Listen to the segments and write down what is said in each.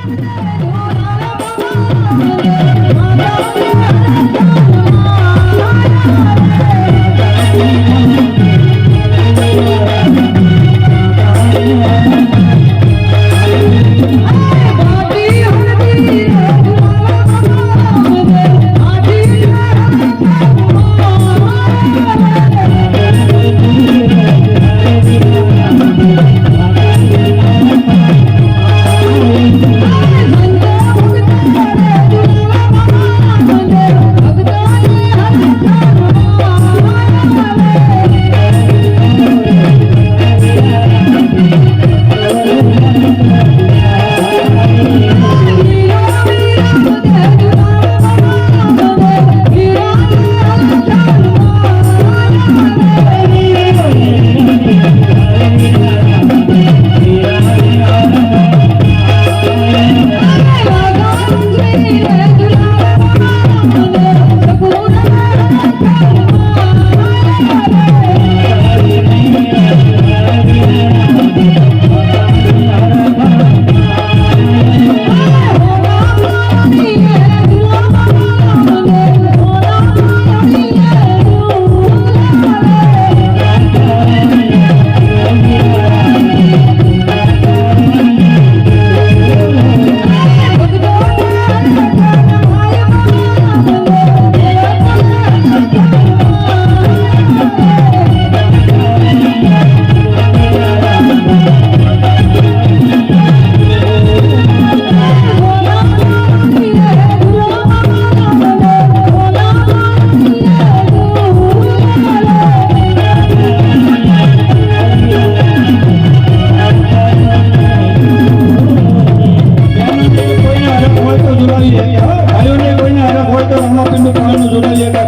oh you. Rama પિંડુ પાલનું જોડાઈએ કે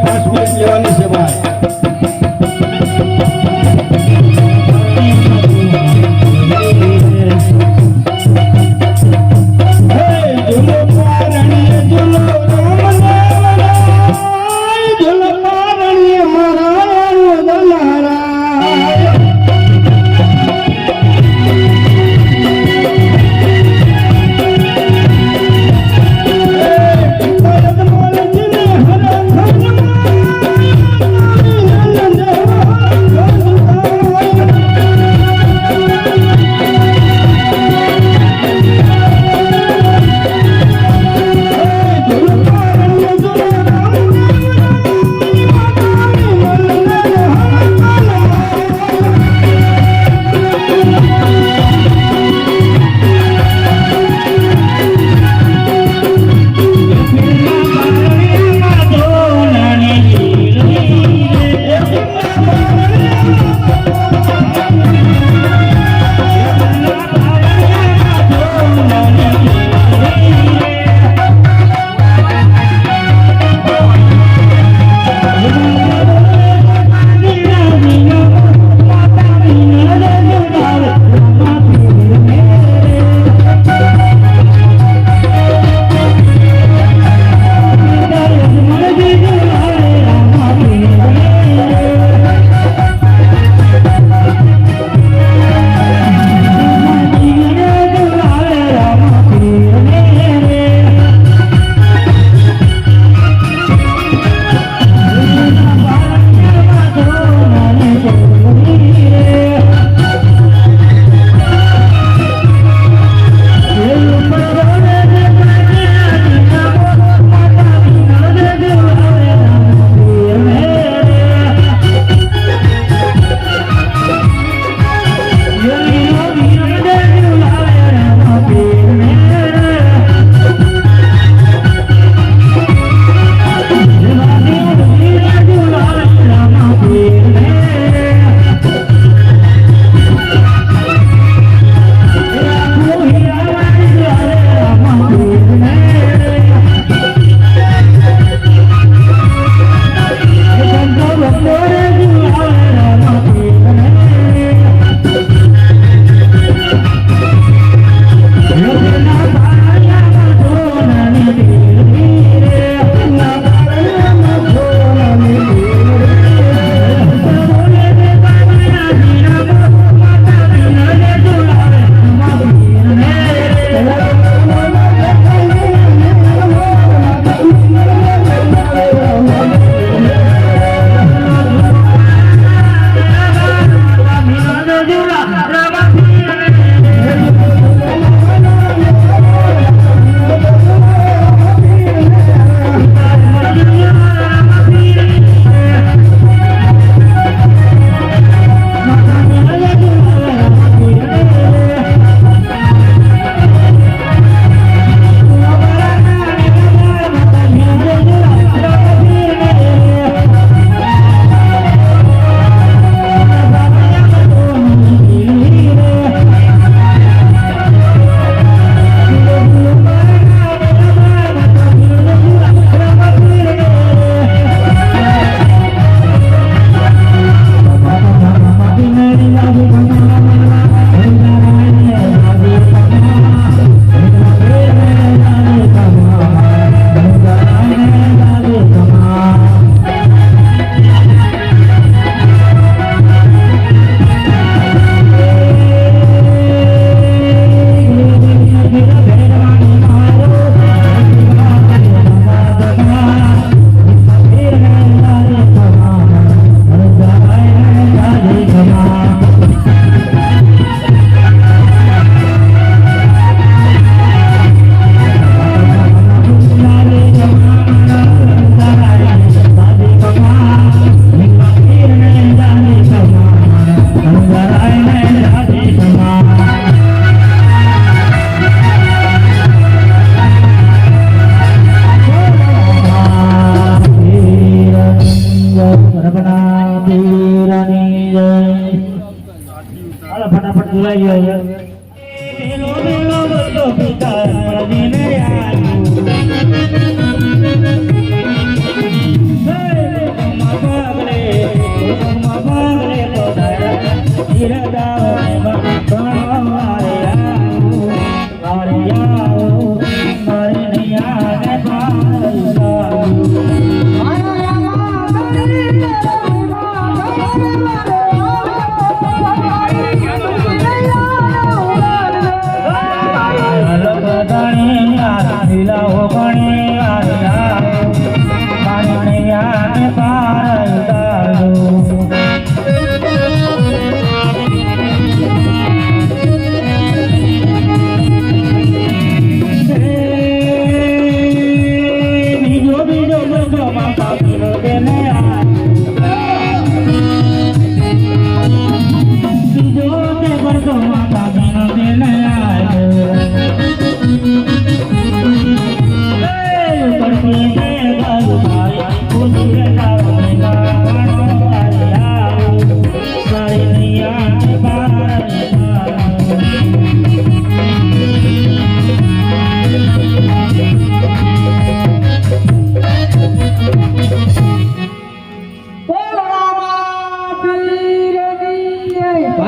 Yeah. ay.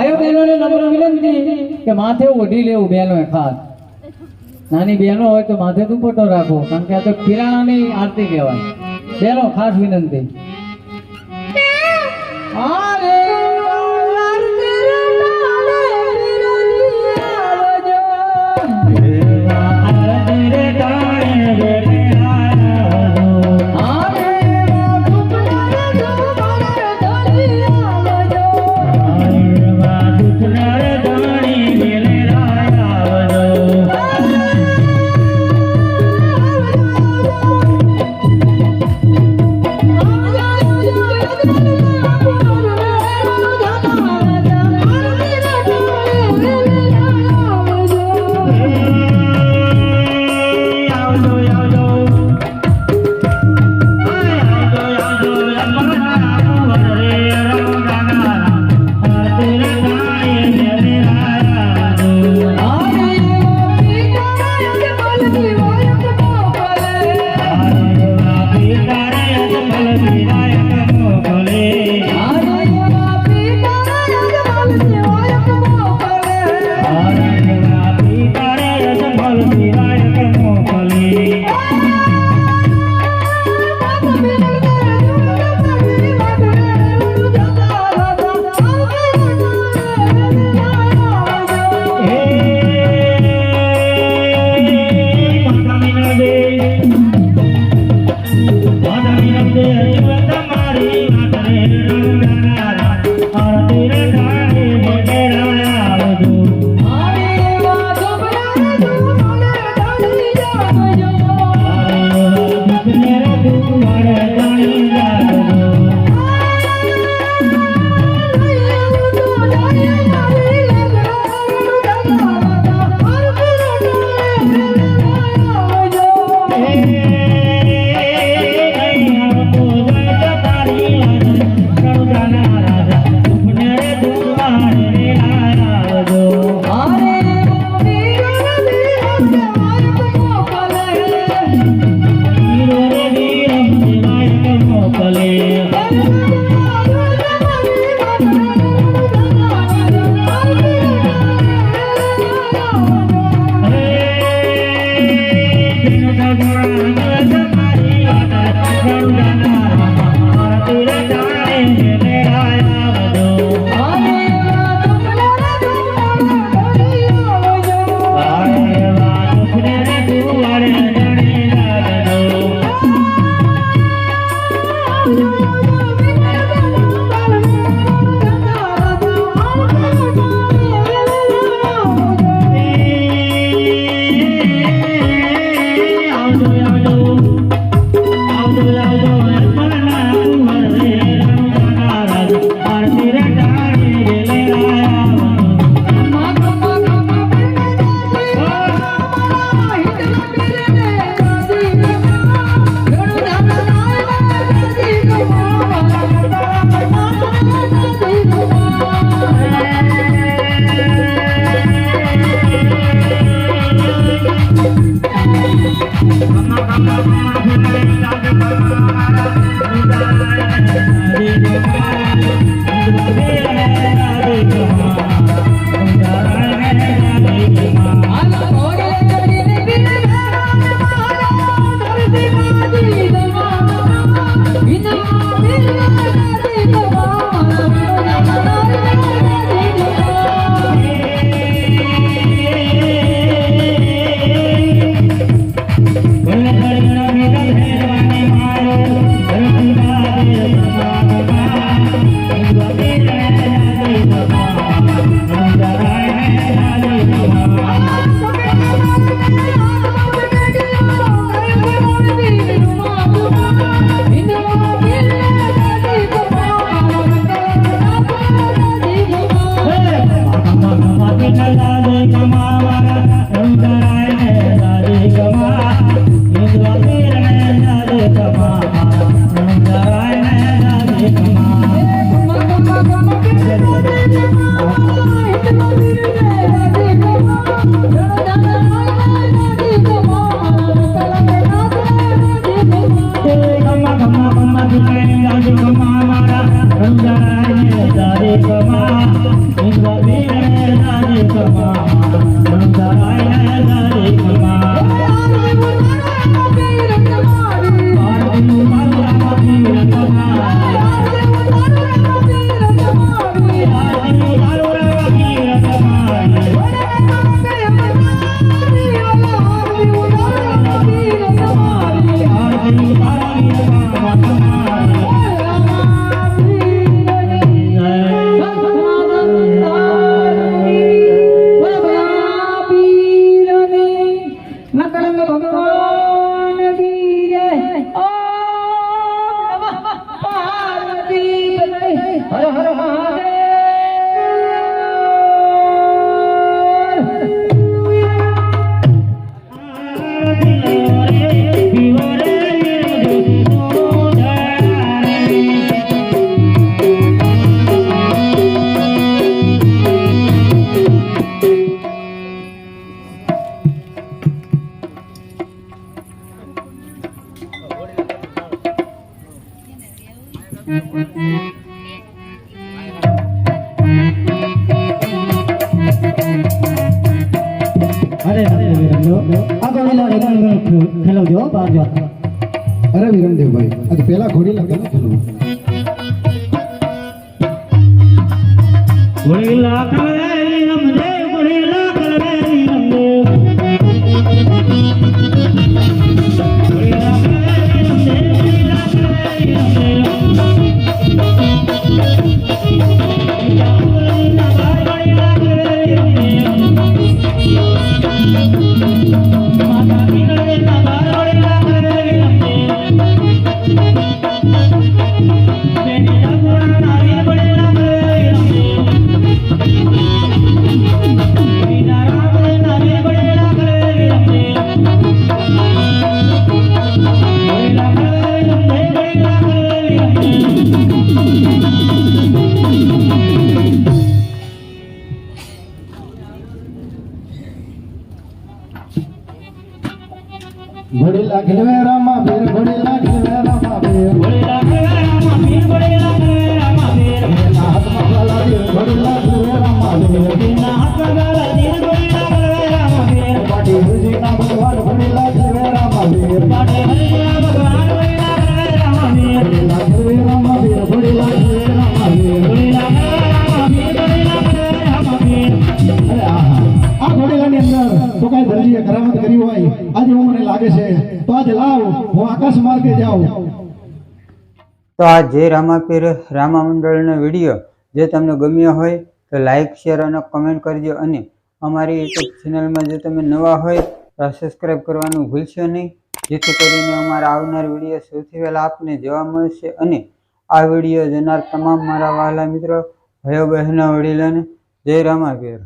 ભાઈઓ બહેનોને નમ્ર વિનંતી કે માથે ઓઢી લેવું બહેનો ખાસ નાની બહેનો હોય તો માથે દુપટ્ટો રાખો, કારણ કે આ તો કિરાણાની આરતી કહેવાય. બહેનો ખાસ વિનંતી. Bye. Thank you. હર આ ઘોડીલા રંગ ખેલવજો બહાર જાઓ અરે વિરમદેવભાઈ આ તો પેલા ઘોડી લાગે ને ખેલવું ઘોડીલા કલવે ઘોડી લાગે વે રામા ભેર ઘોડી લાગે વે રામા ભેર ઘોડીલા કલવે રામા વીર ઘોડીલા કલવે રામા વીર એના હાથમાં ગાલા ભેર ઘોડી લાગે વે રામા કઈ ભરજીએ કરામત કરી હોય, આજે હું મને લાગે છે. તો આજે લાવ, હું આકાશ માર્ગે જાઉં. તો આ જે રામાપીર રામા મંડળનો વીડિયો જે તમને ગમ્યો હોય, તો લાઈક, શેર અને કમેન્ટ કરજો. અને અમારી યુટ્યુબ ચેનલમાં જો તમે નવા હોય, તો સબસ્ક્રાઈબ કરવાનું ભૂલશો નહીં. જેથી કરીને અમારા આવનાર વીડિયો સૌથી પહેલાં આપને જોવા મળશે. અને આ વીડિયો જોનાર તમામ મારા વહાલા મિત્રો, ભાઈઓ, બહેનો, વડીલોને જય રામાપીર.